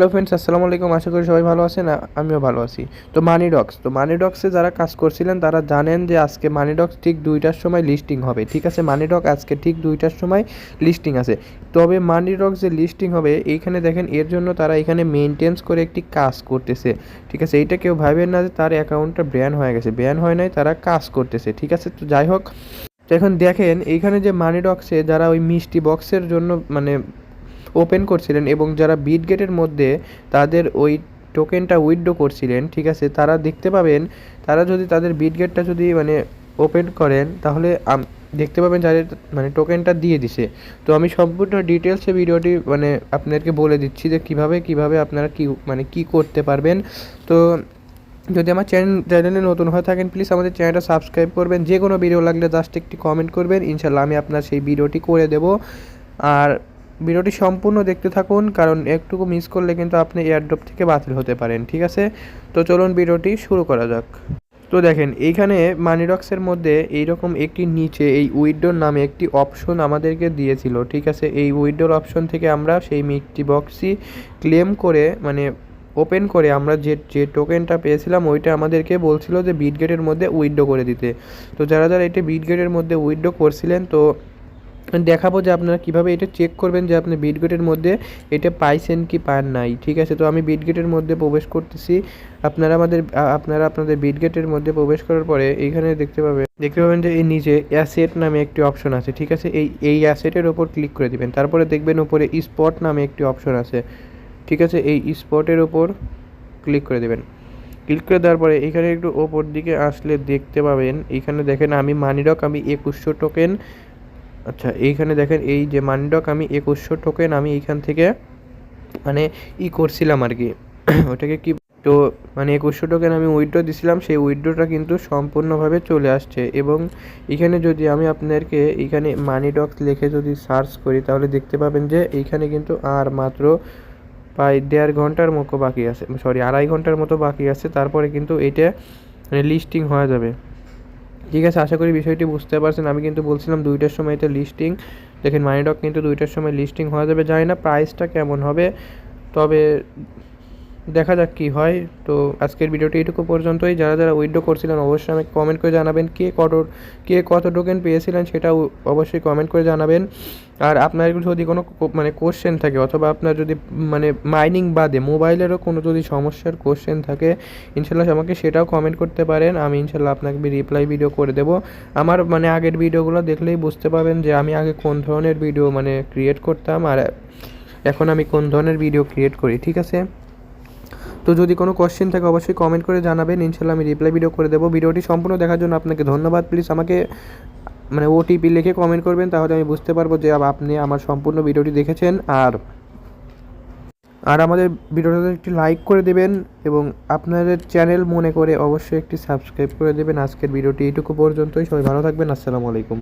Hello friends আসসালামু আলাইকুম। আশা করি সবাই ভালো আছেন। আমিও ভালো আছি। তো মানি ডক্স তো মানি ডক্সে যারা কাজ করছিলেন, তারা জানেন যে আজকে মানি ডক্স ঠিক দুইটার সময় লিস্টিং হবে। ঠিক আছে মানি ডক আজকে ঠিক দুইটার সময় লিস্টিং আছে। তবে মানি ডক্স যে লিস্টিং হবে, এইখানে দেখেন এর জন্য তারা এখানে মেনটেন্স করে একটি কাজ করতেছে। ঠিক আছে, এইটা কেউ ভাবেন না যে তার অ্যাকাউন্টটা ব্যান হয়ে গেছে। ব্যান হয় নাই, তারা কাজ করতেছে। ঠিক আছে, তো যাই হোক। তো এখন দেখেন, এইখানে যে মানি ডক্সে যারা ওই মিষ্টি বক্সের জন্য মানে ওপেন করছিলেন এবং যারা বিট গেটের মধ্যে তাদের ওই টোকেনটা উইথড্র করছিলেন, ঠিক আছে? তারা দেখতে পাবেন, তারা যদি তাদের বিট গেটটা যদি মানে ওপেন করেন, তাহলে দেখতে পাবেন যাদের মানে টোকেনটা দিয়ে দিছে। তো আমি সম্পূর্ণ ডিটেলসে ভিডিওটি মানে আপনাদেরকে বলে দিচ্ছি যে কীভাবে কীভাবে আপনারা কি মানে কি করতে পারবেন। তো যদি আমার চ্যানেল, চ্যানেলে নতুন হয়ে থাকেন প্লিজ আমাদের চ্যানেলটা সাবস্ক্রাইব করবেন। যে কোনো ভিডিও লাগলে জাস্ট একটি কমেন্ট করবেন। ইনশাল্লাহ আমি আপনার সেই ভিডিওটি করে দেব। আর ভিডিওটি সম্পূর্ণ দেখতে থাকুন, কারণ একটুকু মিস করলে কিন্তু আপনি এয়ারড্রপ থেকে বাতিল হতে পারেন, ঠিক আছে? তো চলুন ভিডিওটি শুরু করা যাক। তো দেখেন এইখানে মানিডক্সের মধ্যে এইরকম একটি নিচে এই উইডোর নামে একটি অপশন আমাদেরকে দিয়েছিল, ঠিক আছে? এই উইডোর অপশন থেকে আমরা সেই মিষ্টি বক্সই ক্লেম করে মানে ওপেন করে আমরা যে যে টোকেনটা পেয়েছিলাম, ওইটা আমাদেরকে বলছিল যে বিট গেটের মধ্যে উইথড্র করে দিতে। তো যারা যারা এটা বিট গেটের মধ্যে উইথড্র করছিলেন, তো দেখাবো যে আপনারা কীভাবে এটা চেক করবেন যে আপনি বিটগেটের মধ্যে এটা পাইছেন কি পান নাই, ঠিক আছে? তো আমি বিটগেটের মধ্যে প্রবেশ করতেছি। আপনারা আমাদের আপনারা আপনাদের বিটগেটের মধ্যে প্রবেশ করার পরে এইখানে দেখতে পাবেন দেখতে পাবেন যে এই নিচে অ্যাসেট নামে একটি অপশন আছে, ঠিক আছে? এই এই অ্যাসেটের ওপর ক্লিক করে দিবেন। তারপরে দেখবেন ওপরে স্পট নামে একটি অপশন আছে, ঠিক আছে? এই স্পটের ওপর ক্লিক করে দেবেন। ক্লিক করে দেওয়ার পরে এখানে একটু ওপর দিকে আসলে দেখতে পাবেন, এখানে দেখেন আমি মানিডক আমি একুশশো টোকেন আচ্ছা এইখানে দেখেন, এই যে মানিডক, আমি একুশশো টোকেন আমি এইখান থেকে মানে ই করছিলাম আর কি। ওটাকে কি, তো মানে একুশশো টোকেন আমি উইড্রো দিছিলাম, সেই উইড্রোটা কিন্তু সম্পূর্ণভাবে চলে আসছে। এবং এখানে যদি আমি আপনাদেরকে এখানে মানি ডক্স লিখে যদি সার্চ করি, তাহলে দেখতে পাবেন যে, এইখানে কিন্তু আর মাত্র প্রায় দেড় ঘণ্টার মতো বাকি আছে, সরি, আড়াই ঘণ্টার মতো বাকি আছে। তারপরে কিন্তু এটা মানে লিস্টিং হয়ে যাবে। ঠিক আছে, আশা করি বিষয়টি বুঝতে পারছেন। আমি কিন্তু বলছিলাম দুইটার সময় তো লিস্টিং দেখেন মানিডক কিন্তু দুইটার সময় লিস্টিং হওয়া যাবে। জানি না প্রাইসটা কেমন হবে। তবে দেখা যাক কি হয়। তো আজকের ভিডিওটি এইটুকু পর্যন্তই। যারা যারা উইথড্র করছিলেন, অবশ্যই আমাকে কমেন্ট করে জানাবেন কে কত কে কত টোকেন পেয়েছিলেন, সেটাও অবশ্যই কমেন্ট করে জানাবেন। আর আপনার যদি কোনো মানে কোশ্চেন থাকে, অথবা আপনার যদি মানে মাইনিং বাদে মোবাইলেরও কোনো যদি সমস্যার কোশ্চেন থাকে ইনশাল্লাহ আমাকে সেটাও কমেন্ট করতে পারেন। আমি ইনশাল্লাহ আপনাকে রিপ্লাই ভিডিও করে দেবো। আমার মানে আগের ভিডিওগুলো দেখলেই বুঝতে পারবেন যে আমি আগে কোন ধরনের ভিডিও মানে ক্রিয়েট করতাম, আর এখন আমি কোন ধরনের ভিডিও ক্রিয়েট করি, ঠিক আছে? তো যদি কোনো কোশ্চেন থাকে, অবশ্যই কমেন্ট করে জানাবেন। ইনশাল্লাহ আমি রিপ্লাই ভিডিও করে দেবো। ভিডিওটি সম্পূর্ণ দেখার জন্য আপনাকে ধন্যবাদ। প্লিজ আমাকে মানে ওটিপি লিখে কমেন্ট করবেন, তাহলে আমি বুঝতে পারব যে আপনি আমার সম্পূর্ণ ভিডিওটি দেখেছেন। আর আর আমাদের ভিডিওটাতে একটি লাইক করে দেবেন এবং আপনাদের চ্যানেল মনে করে অবশ্যই একটি সাবস্ক্রাইব করে দেবেন। আজকের ভিডিওটি এইটুকু পর্যন্তই। সবাই ভালো থাকবেন। আসসালামু আলাইকুম।